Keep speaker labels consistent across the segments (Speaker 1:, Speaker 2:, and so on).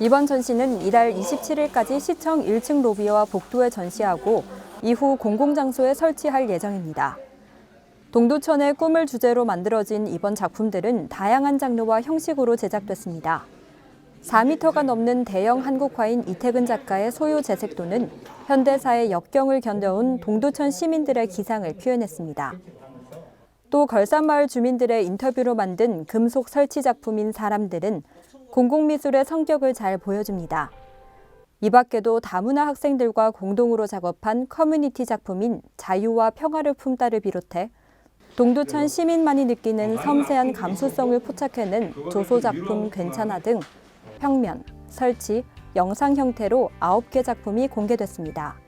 Speaker 1: 이번 전시는 이달 27일까지 시청 1층 로비와 복도에 전시하고 이후 공공장소에 설치할 예정입니다. 동두천의 꿈을 주제로 만들어진 이번 작품들은 다양한 장르와 형식으로 제작됐습니다. 4m가 넘는 대형 한국화인 이태근 작가의 소유 재색도는 현대사의 역경을 견뎌온 동두천 시민들의 기상을 표현했습니다. 또 걸산마을 주민들의 인터뷰로 만든 금속 설치 작품인 사람들은 공공미술의 성격을 잘 보여줍니다. 이 밖에도 다문화 학생들과 공동으로 작업한 커뮤니티 작품인 자유와 평화를 품다를 비롯해 동두천 시민만이 느끼는 섬세한 감수성을 포착해낸 조소 작품 괜찮아 등 평면, 설치, 영상 형태로 9개 작품이 공개됐습니다.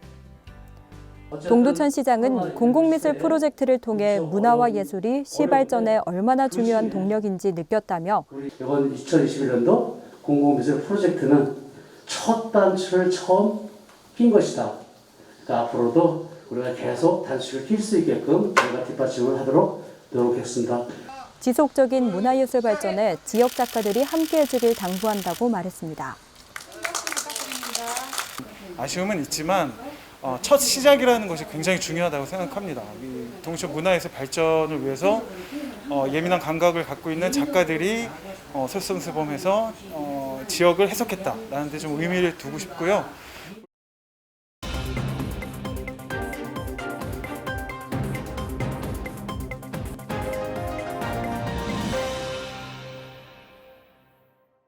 Speaker 1: 동두천 시장은 공공미술 프로젝트를 통해 문화와 예술이 시발전에 얼마나 중요한 동력인지 느꼈다며
Speaker 2: 이번 2021년도 공공미술 프로젝트는 첫 단추를 처음 낀 것이다. 그러니까 앞으로도 우리가 계속 단추를 낄 수 있게끔 우리가 뒷받침을 하도록 노력했습니다.
Speaker 1: 지속적인 문화예술 발전에 지역 작가들이 함께해 주길 당부한다고 말했습니다.
Speaker 3: 아쉬움은 있지만 어, 첫 시작이라는 것이 굉장히 중요하다고 생각합니다. 이 동시 문화예술 발전을 위해서 어, 예민한 감각을 갖고 있는 작가들이 어, 솔선수범해서 어, 지역을 해석했다라는 데 좀 의미를 두고 싶고요.